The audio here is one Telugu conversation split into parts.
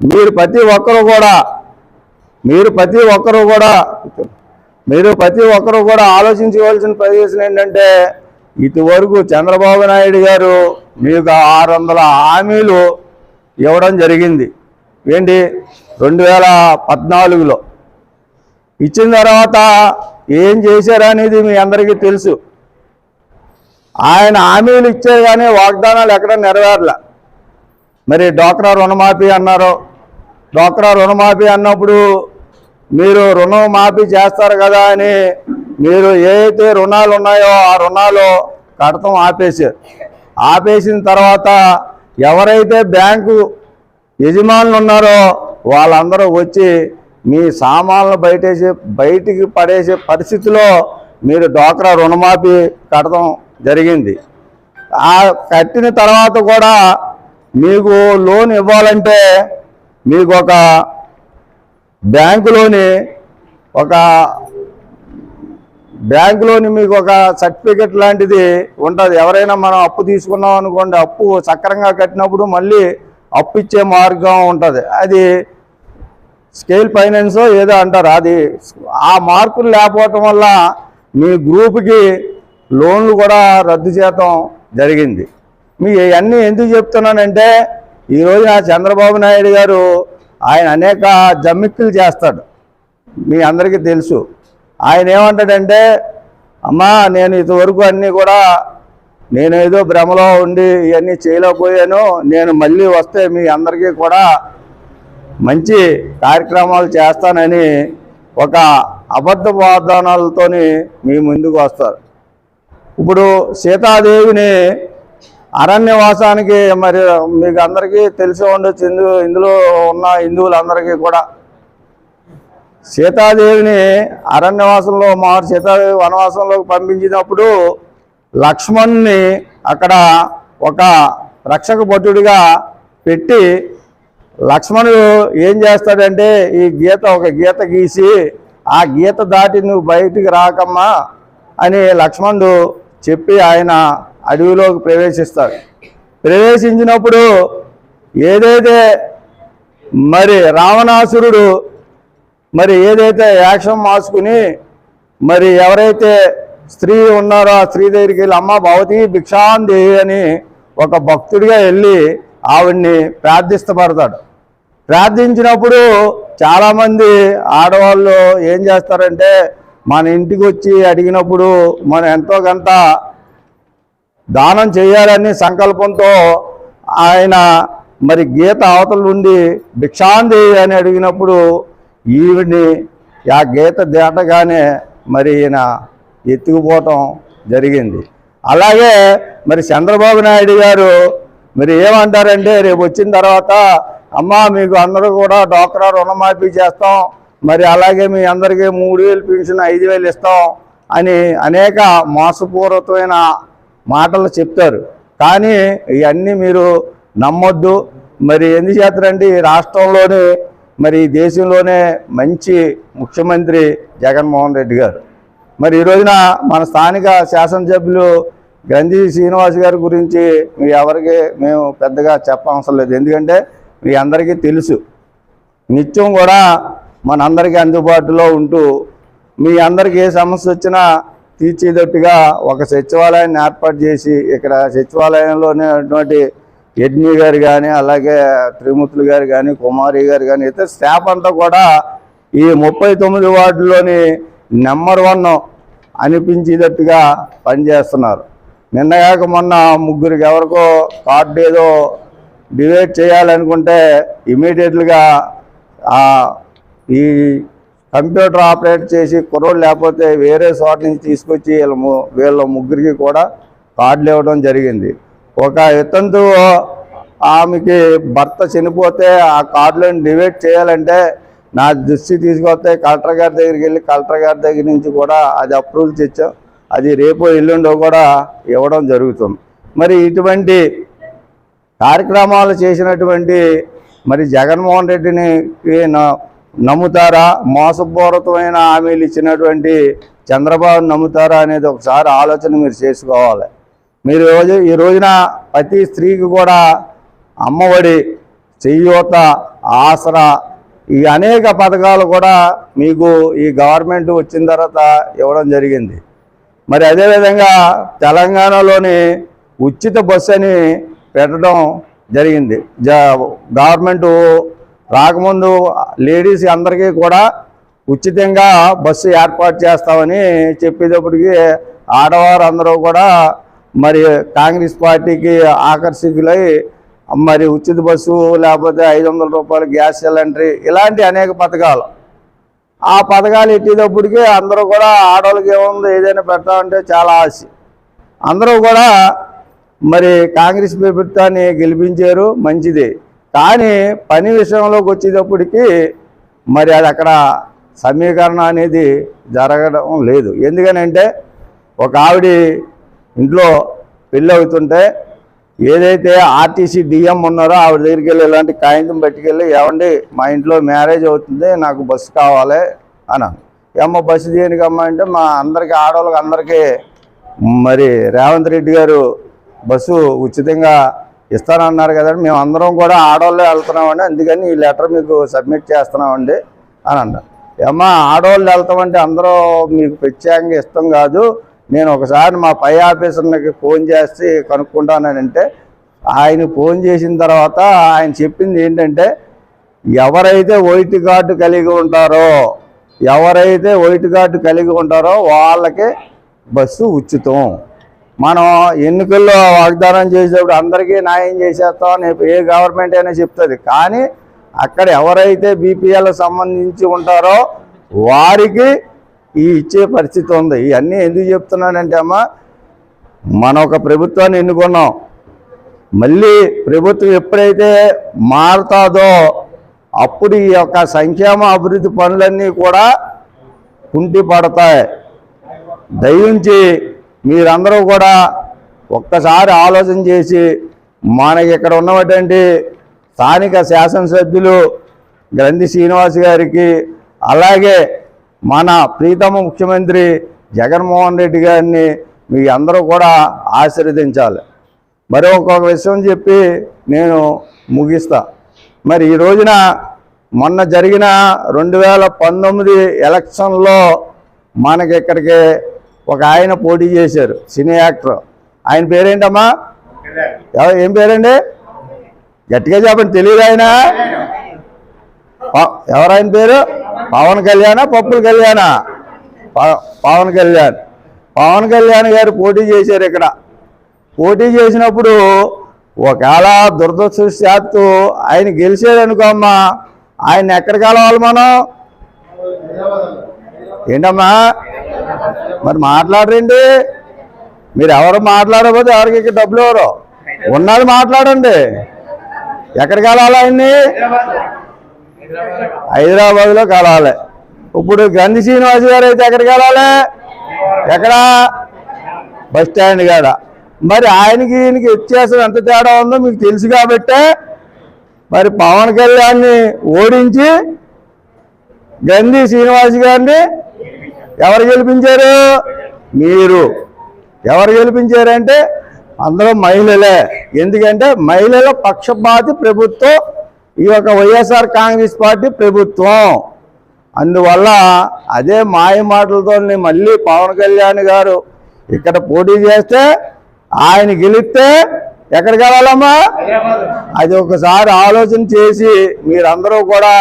మీరు ప్రతి ఒక్కరు కూడా మీరు ప్రతి ఒక్కరు కూడా మీరు ప్రతి ఒక్కరు కూడా ఆలోచించుకోవాల్సిన ప్రదేశం ఏంటంటే ఇటువరకు చంద్రబాబు నాయుడు గారు మీకు ఆరు వందల హామీలు ఇవ్వడం జరిగింది. ఏంటి? రెండు వేల పద్నాలుగులో. ఇచ్చిన తర్వాత ఏం చేశారనేది మీ అందరికీ తెలుసు. ఆయన హామీలు ఇచ్చారు కానీ వాగ్దానాలు ఎక్కడ నెరవేరలే. మరి డోక్రా రుణమాఫీ అన్నారు? డోక్రా రుణమాఫీ అన్నప్పుడు మీరు రుణం మాఫీ చేస్తారు కదా అని మీరు ఏదైతే రుణాలు ఉన్నాయో ఆ రుణాలు కడతం ఆపేశారు. ఆపేసిన తర్వాత ఎవరైతే బ్యాంకు యజమానులు ఉన్నారో వాళ్ళందరూ వచ్చి మీ సామాన్లు బయటేసి బయటికి పడేసే పరిస్థితిలో మీరు డోక్రా రుణమాఫీ కడతం జరిగింది. ఆ కట్టిన తర్వాత కూడా మీకు లోన్ ఇవ్వాలంటే మీకు ఒక బ్యాంకులోని ఒక బ్యాంకులోని మీకు ఒక సర్టిఫికెట్ లాంటిది ఉంటుంది. ఎవరైనా మనం అప్పు తీసుకున్నాం అనుకోండి అప్పు సక్రంగా కట్టినప్పుడు మళ్ళీ అప్పు ఇచ్చే మార్గం ఉంటుంది. అది స్కేల్ ఫైనాన్స్ ఏదో అంటారు. అది ఆ మార్కులు లేకపోవటం వల్ల మీ గ్రూప్కి లోన్లు కూడా రద్దు చేయటం జరిగింది. మీ ఇవన్నీ ఎందుకు చెప్తున్నానంటే ఈరోజు నా చంద్రబాబు నాయుడు గారు ఆయన అనేక జమ్మిక్కులు చేస్తాడు. మీ అందరికీ తెలుసు. ఆయన ఏమంటాడంటే అమ్మా నేను ఇంతవరకు అన్నీ కూడా నేను ఏదో భ్రమలో ఉండి ఇవన్నీ చేయలేకపోయాను. నేను మళ్ళీ వస్తే మీ అందరికీ కూడా మంచి కార్యక్రమాలు చేస్తానని ఒక అబద్ధ వాగ్దానాలతోని మీ ముందుకు వస్తారు. ఇప్పుడు సీతాదేవిని అరణ్యవాసానికి మరి మీకు అందరికీ తెలిసి ఉండొచ్చు. ఇందు ఇందులో ఉన్న హిందువులందరికీ కూడా. సీతాదేవిని అరణ్యవాసంలో మారు సీతాదేవి వనవాసంలోకి పంపించినప్పుడు లక్ష్మణ్ని అక్కడ ఒక రక్షక భటుడిగా పెట్టి లక్ష్మణుడు ఏం చేస్తాడంటే ఈ గీత ఒక గీత గీసి ఆ గీత దాటి నువ్వు బయటికి రాకమ్మా అని లక్ష్మణుడు చెప్పి ఆయన అడవిలోకి ప్రవేశిస్తారు. ప్రవేశించినప్పుడు ఏదైతే మరి రావణాసురుడు మరి ఏదైతే యాక్షన్ మాసుకుని మరి ఎవరైతే స్త్రీ ఉన్నారో ఆ స్త్రీ దగ్గరికి వెళ్ళి అమ్మ భవతి భిక్షాందేవి అని ఒక భక్తుడిగా వెళ్ళి ఆవిడ్ని ప్రార్థిస్తపడతాడు. ప్రార్థించినప్పుడు చాలామంది ఆడవాళ్ళు ఏం చేస్తారంటే మన ఇంటికి వచ్చి అడిగినప్పుడు మనం ఎంతో కొంత దానం చేయాలని సంకల్పంతో ఆయన మరి గీత అవతల నుండి భిక్షాంది అని అడిగినప్పుడు ఈవిని ఆ గీత దాటగానే మరి ఈయన ఎత్తుకుపోవటం జరిగింది. అలాగే మరి చంద్రబాబు నాయుడు గారు మరి ఏమంటారంటే రేపు వచ్చిన తర్వాత అమ్మా మీకు అందరూ కూడా డోక్రా రుణమాఫీ చేస్తాం. మరి అలాగే మీ అందరికీ మూడు వేలు పెన్షన్ ఐదు వేలు ఇస్తాం అని అనేక మోసపూర్వకమైన మాటలు చెప్తారు. కానీ ఇవన్నీ మీరు నమ్మొద్దు. మరి ఎందుకు ఈ రాష్ట్రంలోనే మరి దేశంలోనే మంచి ముఖ్యమంత్రి జగన్మోహన్ రెడ్డి గారు. మరి ఈ రోజున మన స్థానిక శాసనసభ్యులు గంధి శ్రీనివాస్ గారి గురించి మీ ఎవరికి మేము పెద్దగా చెప్పవసరం లేదు. ఎందుకంటే మీ అందరికీ తెలుసు. నిత్యం కూడా మనందరికీ అందుబాటులో ఉంటూ మీ అందరికీ ఏ సమస్య వచ్చినా తీర్చేటట్టుగా ఒక సచివాలయాన్ని ఏర్పాటు చేసి ఇక్కడ సచివాలయంలోనే ఉన్నటువంటి యజ్ఞి గారు కానీ అలాగే త్రిమూర్తులు గారు కానీ కుమారి గారు కానీ ఇతర స్టాఫ్ అంతా కూడా ఈ ముప్పై తొమ్మిది వార్డులోని నెంబర్ వన్ అనిపించేటట్టుగా పనిచేస్తున్నారు. నిన్నగాక మొన్న ముగ్గురికి ఎవరికో కార్డు ఏదో డివైడ్ చేయాలనుకుంటే ఇమీడియట్లుగా ఈ కంప్యూటర్ ఆపరేట్ చేసి కుర్రోడు లేకపోతే వేరే చోట నుంచి తీసుకొచ్చి వీళ్ళ వీళ్ళ ముగ్గురికి కూడా కార్డులు ఇవ్వడం జరిగింది. ఒక ఇతంతు ఆమెకి భర్త చనిపోతే ఆ కార్డులను డివేట్ చేయాలంటే నా దృష్టి తీసుకొస్తే కలెక్టర్ గారి దగ్గరికి వెళ్ళి కలెక్టర్ గారి దగ్గర నుంచి కూడా అది అప్రూవల్ తెచ్చాం. అది రేపు ఎల్లుండో కూడా ఇవ్వడం జరుగుతుంది. మరి ఇటువంటి కార్యక్రమాలు చేసినటువంటి మరి జగన్మోహన్ రెడ్డిని నమ్ముతారా? మోసపూరితమైన హామీలు ఇచ్చినటువంటి చంద్రబాబు నమ్ముతారా అనేది ఒకసారి ఆలోచన మీరు చేసుకోవాలి. మీరు రోజు ఈ రోజున ప్రతి స్త్రీకి కూడా అమ్మఒడి చెయ్యూత ఆసరా ఈ అనేక పథకాలు కూడా మీకు ఈ గవర్నమెంట్ వచ్చిన తర్వాత ఇవ్వడం జరిగింది. మరి అదేవిధంగా తెలంగాణలోని ఉచిత బస్సు అని పెట్టడం జరిగింది. జ రాకముందు లేడీస్ అందరికీ కూడా ఉచితంగా బస్సు ఏర్పాటు చేస్తామని చెప్పేటప్పటికి ఆడవారు అందరూ కూడా మరి కాంగ్రెస్ పార్టీకి ఆకర్షితులై మరి ఉచిత బస్సు లేకపోతే ఐదు వందల రూపాయలు గ్యాస్ సిలిండర్ ఇలాంటి అనేక పథకాలు. ఆ పథకాలు ఎట్టేటప్పటికి అందరూ కూడా ఆడవాళ్ళకి ఏముంది ఏదైనా పెడతామంటే చాలా ఆశ. అందరూ కూడా మరి కాంగ్రెస్ ప్రభుత్వాన్ని గెలిపించారు మంచిది. కానీ పని విషయంలోకి వచ్చేటప్పటికి మరి అది అక్కడ సమీకరణ అనేది జరగడం లేదు. ఎందుకనంటే ఒక ఆవిడ ఇంట్లో పెళ్ళి అవుతుంటే ఏదైతే ఆర్టీసీ డిఎం ఉన్నారో ఆవిడ దగ్గరికి వెళ్ళి ఇలాంటి కాగితం పట్టుకెళ్ళి ఏమండి మా ఇంట్లో మ్యారేజ్ అవుతుంది నాకు బస్సు కావాలి అన్నాను. ఏమో బస్సు దేనికమ్మా? అంటే మా అందరికీ ఆడవాళ్ళకి అందరికీ మరి రేవంత్ రెడ్డి గారు బస్సు ఉచితంగా ఇస్తానన్నారు కదండి. మేము అందరం కూడా ఆడవాళ్ళే వెళ్తున్నామండి. అందుకని ఈ లెటర్ మీకు సబ్మిట్ చేస్తున్నామండి అని అన్నారు. ఏమ్మా ఆడవాళ్ళు వెళ్తామంటే అందరూ మీకు ప్రత్యేకంగా ఇష్టం కాదు. నేను ఒకసారి మా పై ఆఫీసర్కి ఫోన్ చేసి కనుక్కుంటానంటే ఆయన ఫోన్ చేసిన తర్వాత ఆయన చెప్పింది ఏంటంటే ఎవరైతే వైట్ కార్డు కలిగి ఉంటారో ఎవరైతే వైట్ కార్డు కలిగి ఉంటారో వాళ్ళకి బస్సు ఉచితం. మనం ఎన్నికల్లో వాగ్దానం చేసేటప్పుడు అందరికీ న్యాయం చేసేస్తాం ఏ గవర్నమెంట్ అయినా చెప్తుంది. కానీ అక్కడ ఎవరైతే బీపీఎల్ సంబంధించి ఉంటారో వారికి ఈ ఇచ్చే పరిస్థితి ఉంది. ఇవన్నీ ఎందుకు చెప్తున్నానంటే అమ్మా మన ఒక ప్రభుత్వాన్ని ఎన్నుకున్నాం. మళ్ళీ ప్రభుత్వం ఎప్పుడైతే మారుతాదో అప్పుడు ఈ యొక్క సంక్షేమ అభివృద్ధి పనులన్నీ కూడా కుంటి పడతాయి. దయించి మీరందరూ కూడా ఒక్కసారి ఆలోచన చేసి మనకి ఇక్కడ ఉన్నటువంటి స్థానిక శాసనసభ్యులు గ్రంథి శ్రీనివాస్ గారికి అలాగే మన ప్రీతమ ముఖ్యమంత్రి జగన్మోహన్ రెడ్డి గారిని మీ అందరూ కూడా ఆశీర్వదించాలి. మరి ఒక్కొక్క విషయం చెప్పి నేను ముగిస్తా. మరి ఈ రోజున మొన్న జరిగిన రెండు వేల పంతొమ్మిది ఎలక్షన్లో మనకి ఇక్కడికి ఒక ఆయన పోటీ చేశారు సినీ యాక్టర్. ఆయన పేరేంటమ్మా? ఏం పేరండి? గట్టిగా చెప్పండి తెలియదు ఆయన? ఎవరాయన పేరు? పవన్ కళ్యాణ పప్పుల కళ్యాణ? పవన్ కళ్యాణ్. పవన్ కళ్యాణ్ గారు పోటీ చేశారు ఇక్కడ. పోటీ చేసినప్పుడు ఒకవేళ దురదృష్టశాత్తు ఆయన గెలిచాడు అమ్మా ఆయన ఎక్కడ కలవాలి మనం? ఏంటమ్మా? మరి మాట్లాడరండి. మీరు ఎవరు మాట్లాడకపోతే ఎవరికి ఇక్కడ డబ్బులు ఎవరు ఉన్నది మాట్లాడండి. ఎక్కడికి వెళ్ళాలి ఆయన్ని? హైదరాబాద్లో కలవాలి. ఇప్పుడు గంధి శ్రీనివాస్ గారు అయితే ఎక్కడికి వెళ్ళాలి? ఎక్కడ? బస్ స్టాండ్ కాడ. మరి ఆయనకి ఈయనకి వ్యత్యాసం ఎంత తేడా ఉందో మీకు తెలుసు కాబట్టే మరి పవన్ కళ్యాణ్ని ఓడించి గంధి శ్రీనివాస్ గారిని ఎవరు గెలిపించారు? మీరు. ఎవరు గెలిపించారంటే అందరూ మహిళలే. ఎందుకంటే మహిళల పక్షపాతి ప్రభుత్వం ఈ యొక్క వైఎస్ఆర్ కాంగ్రెస్ పార్టీ ప్రభుత్వం. అందువల్ల అదే మాయ మాటలతో మళ్ళీ పవన్ కళ్యాణ్ గారు ఇక్కడ పోటీ చేస్తే ఆయన గెలిస్తే ఎక్కడికి వెళ్ళాలమ్మా? అది ఒకసారి ఆలోచన చేసి మీరందరూ కూడా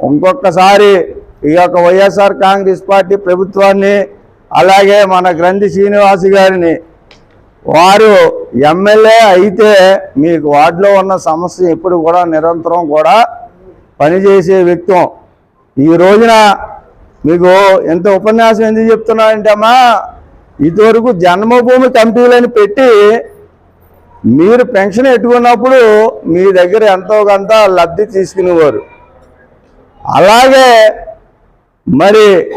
ఇంకొకసారి ఈ యొక్క వైఎస్ఆర్ కాంగ్రెస్ పార్టీ ప్రభుత్వాన్ని అలాగే మన గ్రంథి శ్రీనివాస్ గారిని. వారు ఎమ్మెల్యే అయితే మీకు వార్డులో ఉన్న సమస్య ఎప్పుడు కూడా నిరంతరం కూడా పనిచేసే వ్యక్తం. ఈ రోజున మీకు ఎంత ఉపన్యాసం ఎందుకు చెప్తున్నానంటే అమ్మా ఇదివరకు జన్మభూమి కమిటీలని పెట్టి మీరు పెన్షన్ ఎట్టుకున్నప్పుడు మీ దగ్గర ఎంతో కొంత లబ్ధి తీసుకునేవారు. అలాగే మరి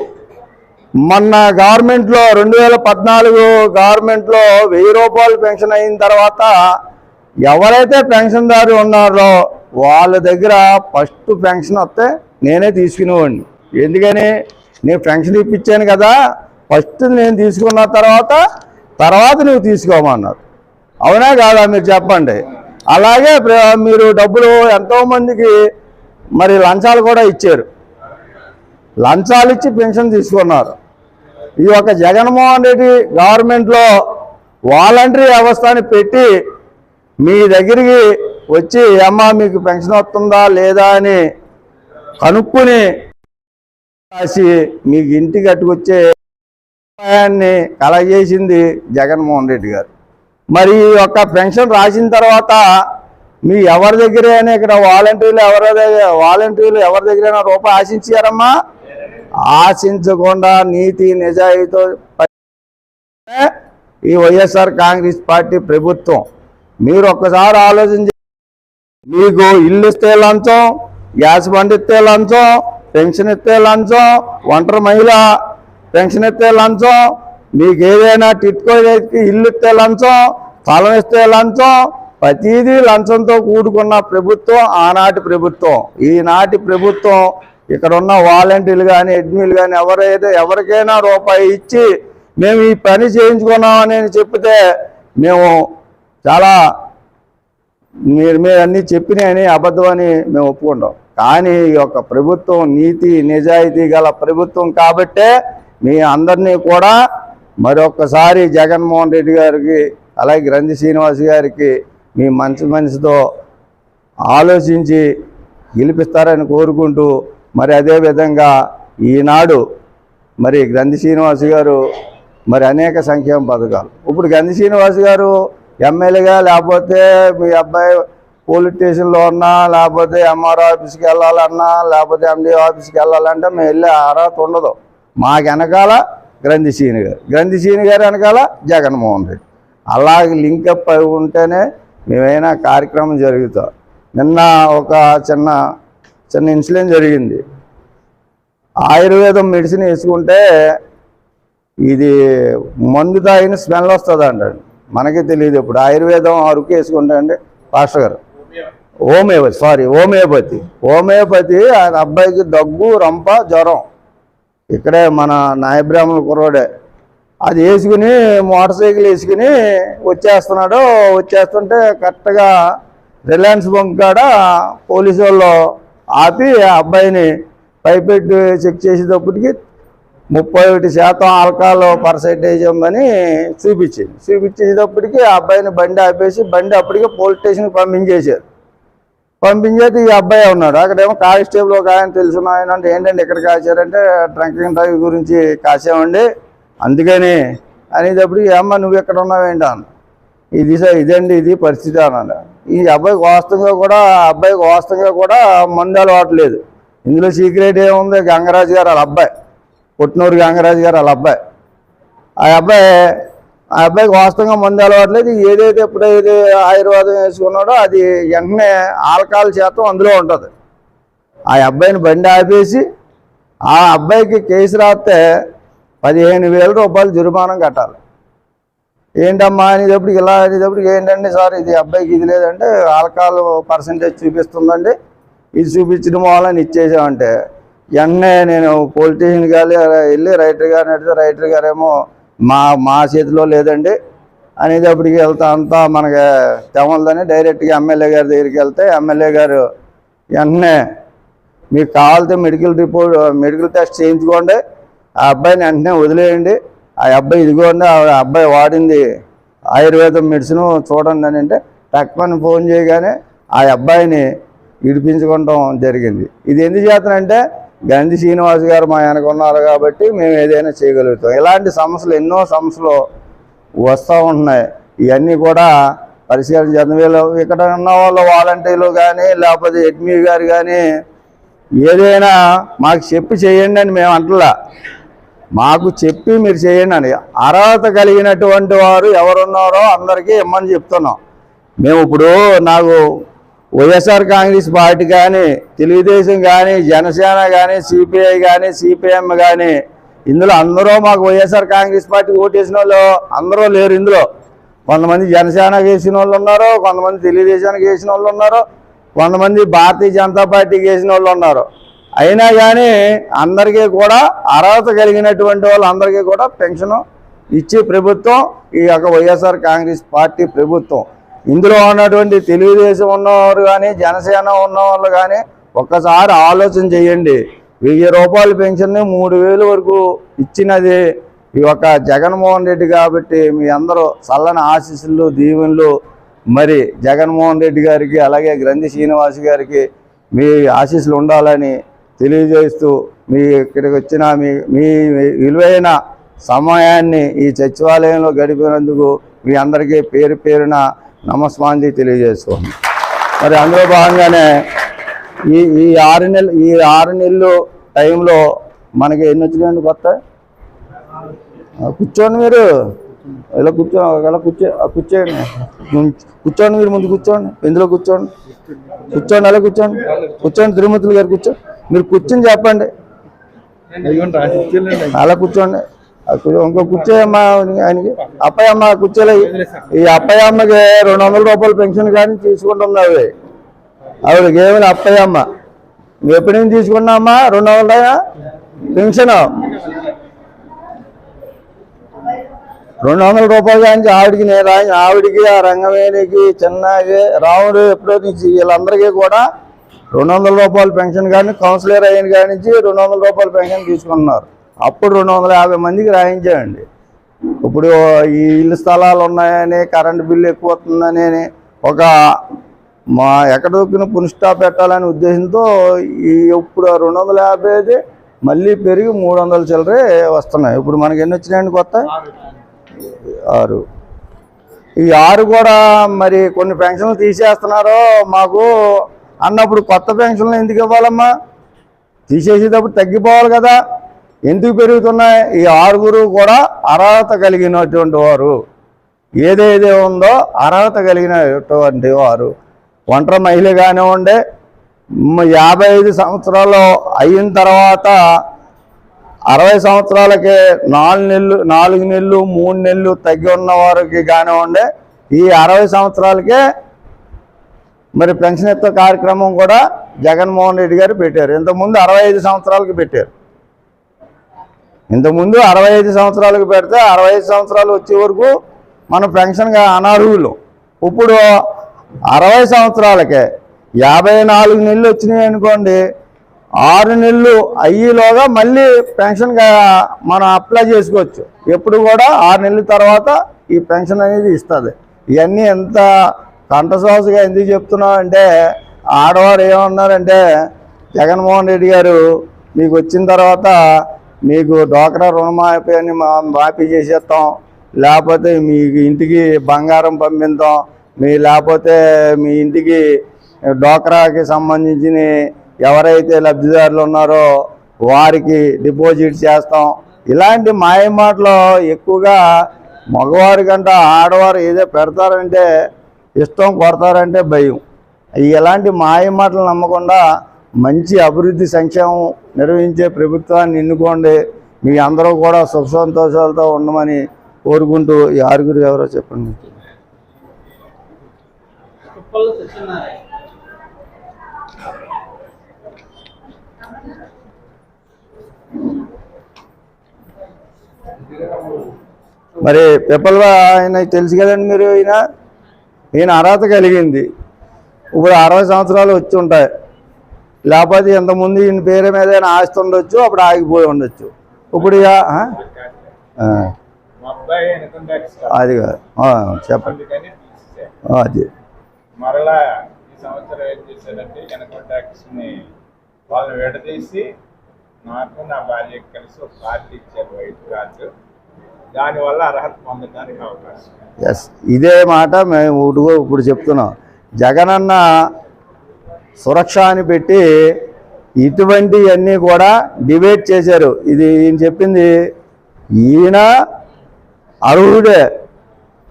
మొన్న గవర్నమెంట్లో రెండు వేల పద్నాలుగు గవర్నమెంట్లో వెయ్యి రూపాయలు పెన్షన్ అయిన తర్వాత ఎవరైతే పెన్షన్దారు ఉన్నారో వాళ్ళ దగ్గర ఫస్ట్ పెన్షన్ వస్తే నేనే తీసుకునేవాడిని. ఎందుకని? నేను పెన్షన్ ఇప్పించాను కదా ఫస్ట్ నేను తీసుకున్న తర్వాత తర్వాత నువ్వు తీసుకోమన్నారు. అవునా కాదా మీరు చెప్పండి? అలాగే ప్ర- మీరు డబ్బులు ఎంతోమందికి మరి లంచాలు కూడా ఇచ్చారు. లంచాలు ఇచ్చి పెన్షన్ తీసుకున్నారు. ఈ యొక్క జగన్మోహన్ రెడ్డి గవర్నమెంట్లో వాలంటరీ వ్యవస్థని పెట్టి మీ దగ్గరికి వచ్చి అమ్మ మీకు పెన్షన్ వస్తుందా లేదా అని కనుక్కుని రాసి మీకు ఇంటికి కట్టుకొచ్చే సదుపాయాన్ని కలగజేసింది జగన్మోహన్ రెడ్డి గారు. మరి ఈ యొక్క పెన్షన్ రాసిన తర్వాత మీ ఎవరి దగ్గరైనా ఇక్కడ వాలంటీర్లు ఎవరి దగ్గర వాలంటీర్లు ఎవరి దగ్గరైనా రూపాయి ఆశించారమ్మా? ఆశించకుండా నీతి నిజాయితీతో ఈ వైఎస్ఆర్ కాంగ్రెస్ పార్టీ ప్రభుత్వం. మీరు ఒక్కసారి ఆలోచించ మీకు ఇల్లు ఇస్తే లంచం గ్యాస్ బండి ఇస్తే లంచం పెన్షన్ ఇస్తే లంచం ఒంటరి మహిళ పెన్షన్ ఇస్తే లంచం మీకు ఏదైనా టిట్కో ఇల్లు ఇస్తే లంచం స్థలం ఇస్తే లంచం ప్రతిదీ లంచంతో కూడుకున్న ప్రభుత్వం ఆనాటి ప్రభుత్వం. ఈనాటి ప్రభుత్వం ఇక్కడ ఉన్న వాలంటీర్లు కానీ అడ్మిన్లు కానీ ఎవరైతే ఎవరికైనా రూపాయి ఇచ్చి మేము ఈ పని చేయించుకున్నామని చెప్తే మేము చాలా మీరు మీరు అన్నీ చెప్పినాయని అబద్ధం అని మేము ఒప్పుకుంటాం. కానీ ఈ యొక్క ప్రభుత్వం నీతి నిజాయితీ గల ప్రభుత్వం కాబట్టే మీ అందరినీ కూడా మరొకసారి జగన్మోహన్ రెడ్డి గారికి అలాగే గ్రంథి శ్రీనివాస్ గారికి మీ మంచి మనసుతో ఆలోచించి గెలిపిస్తారని కోరుకుంటూ మరి అదేవిధంగా ఈనాడు మరి గ్రంథి శ్రీనివాస్ గారు మరి అనేక సంక్షేమ పథకాలు. ఇప్పుడు గంధి శ్రీనివాస్ గారు ఎమ్మెల్యేగా లేకపోతే మీ అబ్బాయి పోలీస్ స్టేషన్లో ఉన్నా లేకపోతే ఎంఆర్ఓ ఆఫీస్కి వెళ్ళాలన్నా లేకపోతే ఎండి ఆఫీస్కి వెళ్ళాలంటే మేము వెళ్ళే అర్హత ఉండదు. మాకు వెనకాల గ్రంథి శ్రీని గారు. గ్రంథి శ్రీని గారు వెనకాల జగన్మోహన్ రెడ్డి. అలాగే లింకప్ అయి ఉంటేనే మేమైనా కార్యక్రమం జరుగుతాం. నిన్న ఒక చిన్న చిన్న ఇన్సిడెంట్ జరిగింది. ఆయుర్వేదం మెడిసిన్ వేసుకుంటే ఇది మందు తాగిన స్మెల్ వస్తుంది అంటండి మనకి తెలియదు ఇప్పుడు ఆయుర్వేదం అరుకు వేసుకుంటా అండి పాస్టర్ గారు. Homeopathy sorry homeopathy. హోమియోపతి ఆయన అబ్బాయికి దగ్గు రంప జ్వరం. ఇక్కడే మన నాయబ్రాహ్మణ కుర్రోడే. అది వేసుకుని మోటార్ సైకిల్ వేసుకుని వచ్చేస్తున్నాడు వచ్చేస్తుంటే కరెక్ట్గా రిలయన్స్ బంక్ కాడ పోలీసు వాళ్ళు ఆపి ఆ అబ్బాయిని పైపెట్టి చెక్ చేసేటప్పటికి ముప్పై ఒకటి శాతం ఆల్కహాల్ పర్సంటేజ్ ఉందని చూపించింది. చూపించేటప్పటికి ఆ అబ్బాయిని బండి ఆపేసి బండి అప్పటికే పోలీస్ స్టేషన్కి పంపించేశారు. పంపించేది ఈ అబ్బాయి ఉన్నాడు. అక్కడేమో కానిస్టేబుల్ ఒక ఆయన తెలుసున్న ఆయన అంటే ఏంటంటే ఎక్కడ కాశారంటే డ్రంకింగ్ డ్రైవ్ గురించి కాసామండి అందుకని అనేటప్పుడు ఏమ్మా నువ్వు ఎక్కడ ఉన్నావేంటి అన్న ఇది సార్ ఇదండి ఇది పరిస్థితి అన్నాడు. ఈ అబ్బాయికి వాస్తవంగా కూడా ఆ అబ్బాయికి వాస్తవంగా కూడా మందు అలవాట్లేదు ఇందులో సీక్రెట్ ఏముంది గంగరాజు గారు వాళ్ళ అబ్బాయి. పుట్టినూరు గంగరాజు గారు వాళ్ళ అబ్బాయి. ఆ అబ్బాయి ఆ అబ్బాయికి వాస్తవంగా మందు అలవాట్లేదు ఏదైతే ఎప్పుడైతే ఆయుర్వేదం వేసుకున్నాడో అది వెంటనే ఆల్కహాల్ శాతం అందులో ఉంటుంది. ఆ అబ్బాయిని బండి ఆపేసి ఆ అబ్బాయికి కేసు రాస్తే పదిహేను వేల రూపాయలు జుర్మానం కట్టాలి. ఏంటమ్మా అనేటప్పటికి ఇలా అనేటప్పటికి ఏంటండి సార్? ఇది అబ్బాయికి ఇది లేదంటే ఆల్కహాల్ పర్సంటేజ్ చూపిస్తుందండి. ఇది చూపించడం వల్ల ఇచ్చేసామంటే వెంటనే నేను పొలిటీషియన్ గారి వెళ్ళి వెళ్ళి రైటర్ గారిని అడిగితే రైటర్ గారేమో మా మా చేతిలో లేదండి. అనేటప్పటికి వెళ్తా అంతా మనకి తెమలదని డైరెక్ట్గా ఎమ్మెల్యే గారి దగ్గరికి వెళ్తే ఎమ్మెల్యే గారు వెంటనే మీకు కావాలితే మెడికల్ రిపోర్ట్ మెడికల్ టెస్ట్ చేయించుకోండి. ఆ అబ్బాయిని వెంటనే వదిలేయండి. ఆ అబ్బాయి ఇదిగోండి ఆ అబ్బాయి వాడింది ఆయుర్వేదం మెడిసిన్ చూడండి అని అంటే టక్మని ఫోన్ చేయగానే ఆ అబ్బాయిని విడిపించుకోవటం జరిగింది. ఇది ఎందుకు చేతనంటే గాంధీ శ్రీనివాస్ గారు మా వెనక ఉన్నారు కాబట్టి మేము ఏదైనా చేయగలుగుతాం. ఇలాంటి సమస్యలు ఎన్నో సమస్యలు వస్తూ ఉంటున్నాయి ఇవన్నీ కూడా పరిశీలన చేద్దాం. వీళ్ళు ఇక్కడ ఉన్న వాళ్ళు వాలంటీర్లు కానీ లేకపోతే ఎడ్మీ గారు కానీ ఏదైనా మాకు చెప్పి చేయండి అని మేము అంటలా. మాకు చెప్పి మీరు చేయండి అని. అర్హత కలిగినటువంటి వారు ఎవరున్నారో అందరికీ ఇమ్మని చెప్తున్నాం. మేము ఇప్పుడు నాకు వైఎస్ఆర్ కాంగ్రెస్ పార్టీ కానీ తెలుగుదేశం కానీ జనసేన కానీ సిపిఐ కానీ సిపిఎం కానీ ఇందులో అందరూ మాకు వైఎస్ఆర్ కాంగ్రెస్ పార్టీ ఓటేసిన వాళ్ళు అందరూ లేరు ఇందులో. కొంతమంది జనసేనకి వేసిన వాళ్ళు ఉన్నారు కొంతమంది తెలుగుదేశానికి వేసిన వాళ్ళు ఉన్నారు కొంతమంది భారతీయ జనతా పార్టీకి వేసిన వాళ్ళు ఉన్నారు. అయినా కానీ అందరికీ కూడా అర్హత కలిగినటువంటి వాళ్ళందరికీ కూడా పెన్షన్ ఇచ్చే ప్రభుత్వం ఈ యొక్క వైఎస్ఆర్ కాంగ్రెస్ పార్టీ ప్రభుత్వం. ఇందులో ఉన్నటువంటి తెలుగుదేశం ఉన్నవారు కానీ జనసేన ఉన్నవాళ్ళు కానీ ఒక్కసారి ఆలోచన చేయండి. వెయ్యి రూపాయల పెన్షన్ మూడు వేలు వరకు ఇచ్చినది ఈ యొక్క జగన్మోహన్ రెడ్డి కాబట్టి మీ అందరూ చల్లని ఆశీస్సులు దీవెనలు. మరి జగన్మోహన్ రెడ్డి గారికి అలాగే గ్రంథి శ్రీనివాస్ గారికి మీ ఆశీస్సులు ఉండాలని తెలియజేస్తూ మీ ఇక్కడికి వచ్చిన మీ మీ విలువైన సమయాన్ని ఈ సచివాలయంలో గడిపినందుకు మీ అందరికీ పేరు పేరున నమస్మాంజి తెలియజేసుకోండి మరి అందులో భాగంగానే ఈ ఈ ఆరు నెలలు ఈ ఆరు నెలలు టైంలో మనకి ఎన్ని వచ్చినాయండి కొత్త? కూర్చోండి మీరు. ఇలా కూర్చో ఇలా కూర్చో ఆ, కూర్చోండి. కూర్చోండి మీరు ముందు కూర్చోండి. ఇందులో కూర్చోండి. కూర్చోండి అలా కూర్చోండి. కూర్చోండి తిరుమతులు గారు కూర్చోండి మీరు కూర్చొని చెప్పండి. అలా కూర్చోండి. ఇంకో కూర్చోయమ్మా ఆయనకి అప్పయ్య అమ్మ కూర్చోలే ఈ అప్పయ్య అమ్మకి రెండు వందల రూపాయలు పెన్షన్ కానీ తీసుకుంటుంది అవి ఆవిడకి ఏమైనా అప్పయ్య అమ్మ నువ్వు ఎప్పటి నుంచి తీసుకున్నామ్మా రెండు వందల పెన్షన్? రెండు వందల రూపాయలు కానీ ఆవిడికి నేను ఆవిడికి ఆ రంగవేణికి చిన్నకి రాముడు ఎప్పుడో నుంచి వీళ్ళందరికీ కూడా రెండు వందల రూపాయల పెన్షన్ కానీ కౌన్సిలర్ అయిన కాడి నుంచి రెండు వందల రూపాయల పెన్షన్ తీసుకున్నారు. అప్పుడు రెండు వందల యాభై మందికి రాయించామండి ఇప్పుడు ఈ ఇల్లు స్థలాలు ఉన్నాయని కరెంటు బిల్లు ఎక్కువ వస్తుందని ఒక మా ఎక్కడ దొక్కిన పునిష్టా పెట్టాలనే ఉద్దేశంతో ఈ ఇప్పుడు రెండు వందల యాభైది మళ్ళీ పెరిగి మూడు వందల చిల్లరే వస్తున్నాయి. ఇప్పుడు మనకి ఎన్ని వచ్చినాయండి కొత్త? ఆరు. ఈ ఆరు కూడా మరి కొన్ని పెన్షన్లు తీసేస్తున్నారో మాకు అన్నప్పుడు కొత్త పెన్షన్లు ఎందుకు ఇవ్వాలమ్మా? తీసేసేటప్పుడు తగ్గిపోవాలి కదా. ఎందుకు పెరుగుతున్నాయి? ఈ ఆరుగురు కూడా అర్హత కలిగినటువంటి వారు. ఏదేదే ఉందో అర్హత కలిగినటువంటి వారు. ఒంటరి మహిళ కానివ్వండి యాభై ఐదు సంవత్సరాలు అయిన తర్వాత అరవై సంవత్సరాలకే నాలుగు నెలలు నాలుగు నెలలు మూడు నెలలు తగ్గి ఉన్న వారికి కానివ్వండి ఈ అరవై సంవత్సరాలకే మరి పెన్షన్ ఎత్త కార్యక్రమం కూడా జగన్మోహన్ రెడ్డి గారు పెట్టారు. ఇంతకుముందు అరవై ఐదు సంవత్సరాలకు పెట్టారు. ఇంతకుముందు అరవై ఐదు సంవత్సరాలకు పెడితే అరవై ఐదు సంవత్సరాలు వచ్చే వరకు మనం పెన్షన్గా అనర్హులు ఇప్పుడు అరవై సంవత్సరాలకే యాభై నాలుగు నెలలు వచ్చినాయి అనుకోండి ఆరు నెలలు అయ్యేలోగా మళ్ళీ పెన్షన్గా మనం అప్లై చేసుకోవచ్చు. ఎప్పుడు కూడా ఆరు నెలల తర్వాత ఈ పెన్షన్ అనేది ఇస్తుంది. ఇవన్నీ ఎంత కంఠసాసుగా ఎందుకు చెప్తున్నావు అంటే ఆడవారు ఏమన్నారంటే జగన్మోహన్ రెడ్డి గారు మీకు వచ్చిన తర్వాత మీకు డోక్రా రుణమాఫీ అని మా మాఫీ చేసేస్తాం లేకపోతే మీ ఇంటికి బంగారం పంపిస్తాం మీ లేకపోతే మీ ఇంటికి డోక్రాకి సంబంధించిన ఎవరైతే లబ్ధిదారులు ఉన్నారో వారికి డిపాజిట్ చేస్తాం. ఇలాంటి మాయమాటలు ఎక్కువగా మగవారి కంటే ఆడవారు ఏదో పెడతారంటే ఇష్టం కొడతారంటే భయం. ఎలాంటి మాయ మాటలు నమ్మకుండా మంచి అభివృద్ధి సంక్షేమం నిర్వహించే ప్రభుత్వాన్ని ఎన్నుకోండి. మీ అందరూ కూడా సుఖ సంతోషాలతో ఉండమని కోరుకుంటూ ఈ ఆరుగురు ఎవరో చెప్పండి. మరి పెప్పల్వా ఆయన తెలుసు కదండి మీరు ఈయన? ఈయన అర్హత కలిగింది. ఇప్పుడు అరవై సంవత్సరాలు వచ్చి ఉంటాయి. లేకపోతే ఇంతకుముందు ఈయన పేరు మీద ఏదైనా ఆస్తి ఉండొచ్చు అప్పుడు ఆగిపోయి ఉండొచ్చు. ఇప్పుడు ఇక ఆ? అది కాదు. చెప్పండి. అది. మరలా ఈ సంవత్సరం ఏం చేశారంటే ఇన్కమ్ ట్యాక్స్ వాళ్ళని విడదీసి నాకు నా భార్యకి కలిసి ఒక కార్డు ఇచ్చారు వైట్ కార్డు దానివల్ల అర్హత పొందడానికి అవకాశం ఎస్ ఇదే మాట మేము ఇప్పుడు ఇప్పుడు చెప్తున్నాం. జగనన్న సురక్ష అని పెట్టి ఇటువంటివన్నీ కూడా డిబేట్ చేశారు. ఇది ఈయన చెప్పింది. ఈయన అర్హుడే.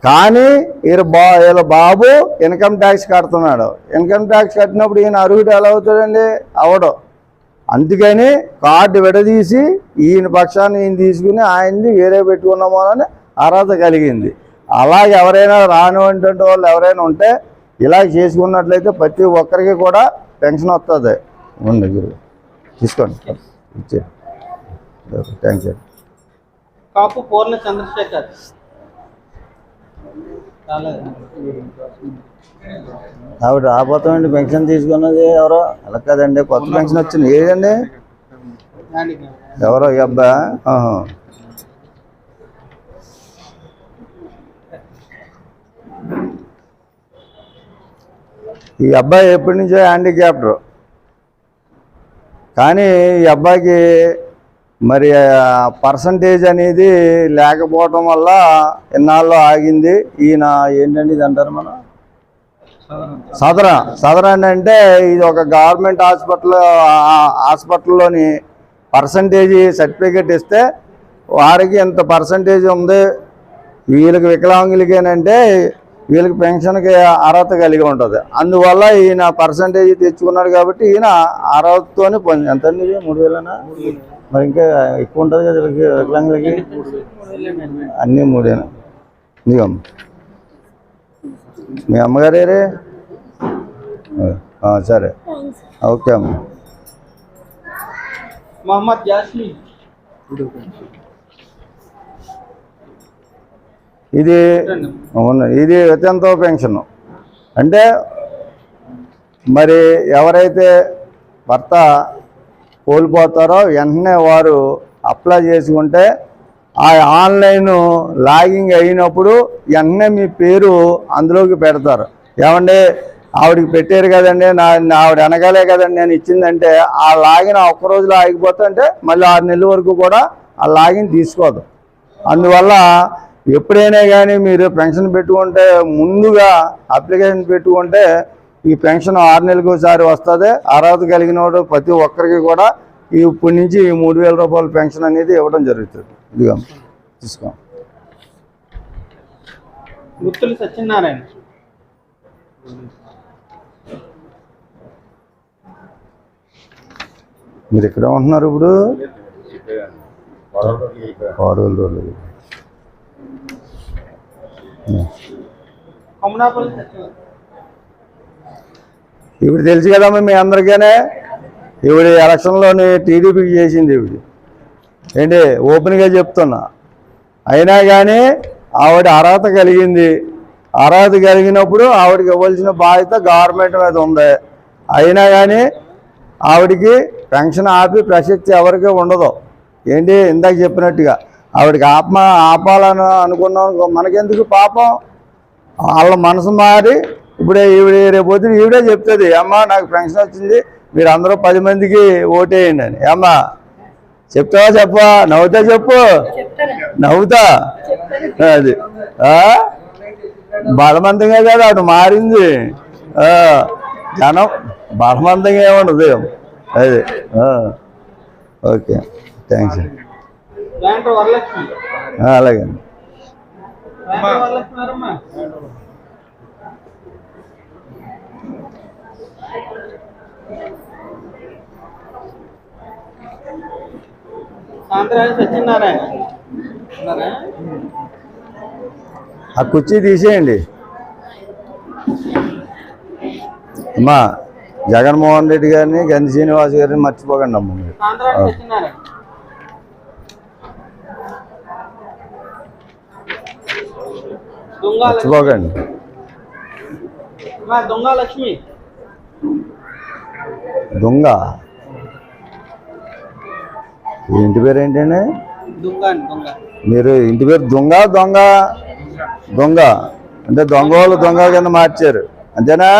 కానీ ఈయన బా వీళ్ళ బాబు ఇన్కమ్ ట్యాక్స్ కడుతున్నాడు. ఇన్కమ్ ట్యాక్స్ కట్టినప్పుడు ఈయన అర్హుడు ఎలా అవుతాడండి? అవడం. అందుకని కార్డు విడదీసి ఈయన పక్షాన్ని ఈయన తీసుకుని ఆయన్ని వేరే పెట్టుకున్నామో అని అర్హత కలిగింది. అలాగే ఎవరైనా రానివంటి వాళ్ళు ఎవరైనా ఉంటే ఇలా చేసుకున్నట్లయితే ప్రతి ఒక్కరికి కూడా పెన్షన్ వస్తుంది ఉంది తీసుకోండి. ఇచ్చే. Thank you. కాపు పూర్ణ చంద్రశేఖర్. ఆవిడ రాబోతామండి పెన్షన్ తీసుకున్నది ఎవరో? అలా కదండి కొత్త పెన్షన్ వచ్చింది. ఏదండి? ఎవరో ఈ అబ్బా? ఆహా. ఈ అబ్బాయి ఎప్పటి నుంచో హ్యాండిక్యాప్టర్ కానీ ఈ అబ్బాయికి మరి పర్సంటేజ్ అనేది లేకపోవటం వల్ల ఇన్నాళ్ళు ఆగింది. ఈయన ఏంటండి ఇది అంటారు మనం? సదర సదరన్ అంటే ఇది ఒక గవర్నమెంట్ హాస్పిటల్ హాస్పిటల్లోని పర్సంటేజ్ సర్టిఫికేట్ ఇస్తే వారికి ఎంత పర్సంటేజ్ ఉంది వీళ్ళకి వికలాంగులకేనంటే వీళ్ళకి పెన్షన్కి అర్హత కలిగి ఉంటుంది. అందువల్ల ఈయన పర్సంటేజ్ తెచ్చుకున్నాడు కాబట్టి ఈయన అర్హతతోనే పొంది ఎంత మూడు వేలనా? మరి ఇంకా ఎక్కువ ఉంటుంది కదా వికలాంగులకి? అన్నీ మూడేనా? ఇదిగో మీ అమ్మగారే సరే. ఓకే అమ్మ. మొహమ్మద్ ఇది అవును ఇది అత్యంత పెన్షన్. అంటే మరి ఎవరైతే భర్త కోల్పోతారో వెంటనే వారు అప్లై చేసుకుంటే ఆ ఆన్లైన్ లాగింగ్ అయినప్పుడు వెంటనే మీ పేరు అందులోకి పెడతారు. ఏమంటే ఆవిడకి పెట్టారు కదండి నా ఆవిడ వెనకాలే కదండి నేను ఇచ్చిందంటే ఆ లాగిన్ ఒక్క రోజులో ఆగిపోతుంటే మళ్ళీ ఆరు నెలల వరకు కూడా ఆ లాగిన్ తీసుకోదు. అందువల్ల ఎప్పుడైనా కానీ మీరు పెన్షన్ పెట్టుకుంటే ముందుగా అప్లికేషన్ పెట్టుకుంటే ఈ పెన్షన్ ఆరు నెలలకు ఒకసారి వస్తుంది. అర్హత కలిగిన వాడు ప్రతి ఒక్కరికి కూడా ఈ ఇప్పటి నుంచి ఈ మూడు వేల రూపాయల పెన్షన్ అనేది ఇవ్వడం జరుగుతుంది. ఇదిగో. తీసుకో. గుత్తులు సత్యనారాయణ. మీరు ఎక్కడ ఉంటున్నారు ఇప్పుడు? సత్యనారాయణ. ఇప్పుడు తెలుసు కదమ్మా మీ అందరికీనే. ఈవిడ ఎలక్షన్లోని టీడీపీకి చేసింది ఈవిడ ఏంటి? ఓపెన్గా చెప్తున్నా. అయినా కానీ ఆవిడ అర్హత కలిగింది. అర్హత కలిగినప్పుడు ఆవిడకి ఇవ్వాల్సిన బాధ్యత గవర్నమెంట్ మీద ఉంది. అయినా కానీ ఆవిడకి పెన్షన్ ఆపి ప్రసక్తి ఎవరికి ఉండదు. ఏంటి? ఇందాక చెప్పినట్టుగా ఆవిడకి ఆత్మ ఆపాలని అనుకున్నాం మనకెందుకు పాపం? వాళ్ళ మనసు మారి ఇప్పుడే ఈవిడ రేపు పొద్దున ఈవిడే చెప్తుంది అమ్మా నాకు పెన్షన్ వచ్చింది మీరు అందరూ పది మందికి ఓటేయండి అని. అమ్మా చెప్తావా చెప్పా నవ్వుతా చెప్పు. నవ్వుతా? అది. ఆ? బలవంతంగా కదా అటు మారింది. ఆ, జనం బలవంతంగా ఏముండదు అది. ఆ. ఓకే. థ్యాంక్స్. అలాగే గారమ్మా సాంతరాయ సత్యనారాయణ ఉన్నారా? ఆ కుర్చీ తీసేయండి. అమ్మా జగన్మోహన్ రెడ్డి గారిని గంధి శ్రీనివాస్ గారిని మర్చిపోకండి అమ్మ మర్చిపోకండి. దొంగ లక్ష్మి. దొంగ? ఇంటి పేరు ఏంటండి? మీరు ఇంటి పేరు దొంగ దొంగ? దొంగ. అంటే దొంగ వాళ్ళు దొంగ కింద మార్చారు. అంతేనా?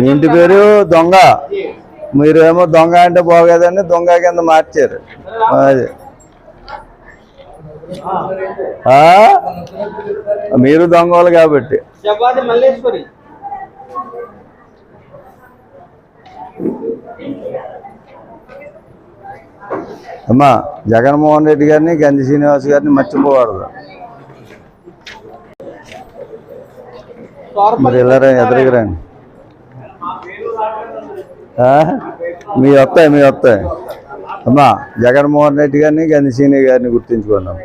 మీ ఇంటి పేరు దొంగ. మీరేమో దొంగ అంటే బాగోదని దొంగ కింద మార్చారు. అది? మీరు దొంగలు కాబట్టి. మల్లేశ్వరి. అమ్మా జగన్మోహన్ రెడ్డి గారిని గంధి శ్రీనివాస్ గారిని మర్చిపోకూడదు. మరి వెళ్ళరా ఎదురుగా రండి? మీ వస్తాయి మీ వస్తాయి. అమ్మా జగన్మోహన్ రెడ్డి గారిని గంధి శ్రీని గారిని గుర్తించుకున్నాం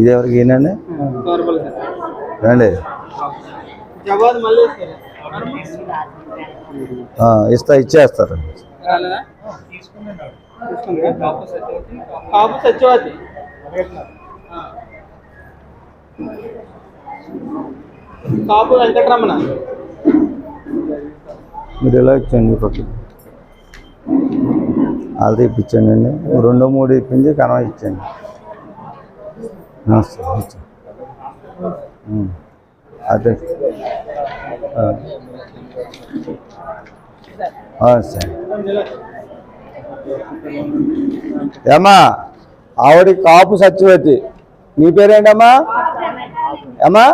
ఇది ఎవరికి ఈయనండి? రండి. ఇస్తా ఇచ్చేస్తారు రాలేదా? కాపు సత్యవతి. కాపు వెంకటరమణ. మీరు ఇలా ఇచ్చండి పక్కకి అది ఇప్పించండి అండి. రెండో మూడు ఇప్పించి కనవ ఇచ్చండి. ఉమ్. అదే. సరే. ఏమ్మా ఆవిడ కాపు సత్యవతి. నీ పేరేంటమ్మా? ఏమా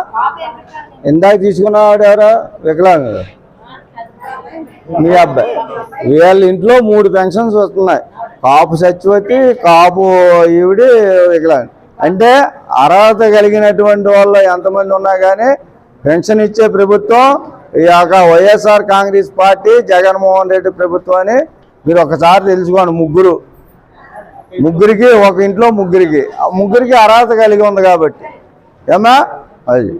ఇందాక తీసుకున్న ఆవిడ ఎవరు? వికలాంగుడు. మీ అబ్బాయి. వీళ్ళ ఇంట్లో మూడు పెన్షన్స్ వస్తున్నాయి. కాపు సత్యవతి కాపు ఈవిడి వికలాంగ్ అంటే అర్హత కలిగినటువంటి వాళ్ళు ఎంతమంది ఉన్నా కానీ పెన్షన్ ఇచ్చే ప్రభుత్వం ఈ యొక్క వైఎస్ఆర్ కాంగ్రెస్ పార్టీ జగన్మోహన్ రెడ్డి ప్రభుత్వం అని మీరు ఒకసారి తెలుసుకోండి ముగ్గురు. ముగ్గురికి ఒక ఇంట్లో ముగ్గురికి. ముగ్గురికి అర్హత కలిగి ఉంది కాబట్టి. ఏమా అది.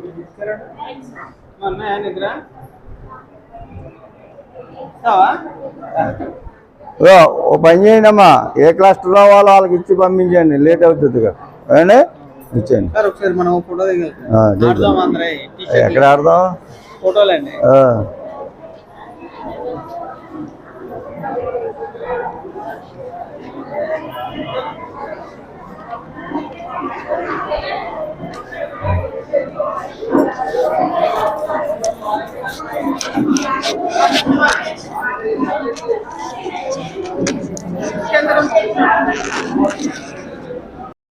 ఓ పని చేయండి అమ్మా ఏ క్లస్టర్లో వాళ్ళు వాళ్ళకి ఇచ్చి పంపించండి. లేట్ అవుతుంది కదా ఏమండి? ఇచ్చేయండి. ఎక్కడ ఆడదాం? হ্যাঁ। কেন্দ্র